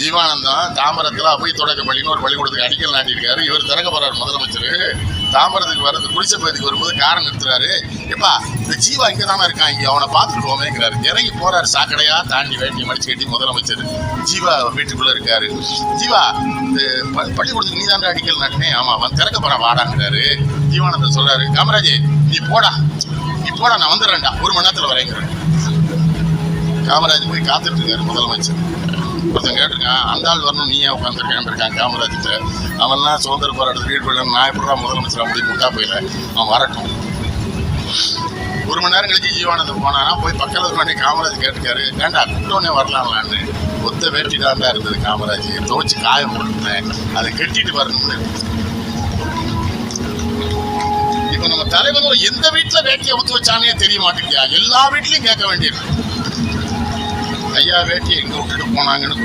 ஜீவானந்தம் தாம்பரத்தில் போய் தொடக்க பள்ளின்னு ஒரு பள்ளிக்கூடத்துக்கு அடிக்கல் நாட்டியிருக்காரு. இவர் திறக்க போறாரு முதலமைச்சர். தாம்பரத்துக்கு வர்றது குடிசை பகுதிக்கு வரும்போது காரை நிறுத்துறாரு. எப்பா இந்த ஜீவா இங்கே தானே இருக்கான் இங்கே அவனை பார்த்துட்டு போவேங்கிறாரு இறங்கி போறாரு சாக்கடையா தாண்டி வேட்டி மடிச்சு கட்டி முதலமைச்சர். ஜீவா வீட்டுக்குள்ளே இருக்காரு. ஜீவா இந்த பள்ளிக்கூடத்துக்கு நீ தாண்டா அடிக்கல் நாட்டினே? ஆமா அவன் திறக்க போறான் வாடாங்கிறாரு. ஜீவானந்தம் சொல்றாரு காமராஜ் நீ போடா. நீ போடா நான் வந்துடுறேன்டா. ஒரு மணி நேரத்தில் வரேங்கிறேன் காமராஜ் போய் காத்துட்டு இருக்காரு முதலமைச்சர். ஒருத்தன் கேட்டிருக்கான் அந்த ஆள் வரணும் நீ ஏன் உட்காந்துருக்கான் இருக்கான் காமராஜ்கிட்ட. அவன்லாம் சுதந்திர போராட்டத்தில் ஈடுபடலாம் நான் எப்படா முதலமைச்சர் அப்படி முட்டா போயில அவன் வரட்டும். ஒரு மணி நேரம் கழிச்சு ஜீவானந்தம் போனானா போய் பக்கத்தில் பண்ணி காமராஜ் கேட்டுக்காரு ஏன்டா கூட்டோடனே வரலாம்லான்னு. ஒத்த வேட்டி தான் இருந்தது காமராஜ். துவச்சி காய போட்டுருந்தேன் அதை கட்டிட்டு வரணும்னு. இப்போ நம்ம தலைவரும் எந்த வீட்டில் வேட்டியை ஒத்து வச்சானே தெரிய மாட்டேங்கியா எல்லா வீட்லேயும் கேட்க வேண்டியிருக்கு. ஐயா வேட்டி எங்க விட்டுட்டு போனாங்கன்னு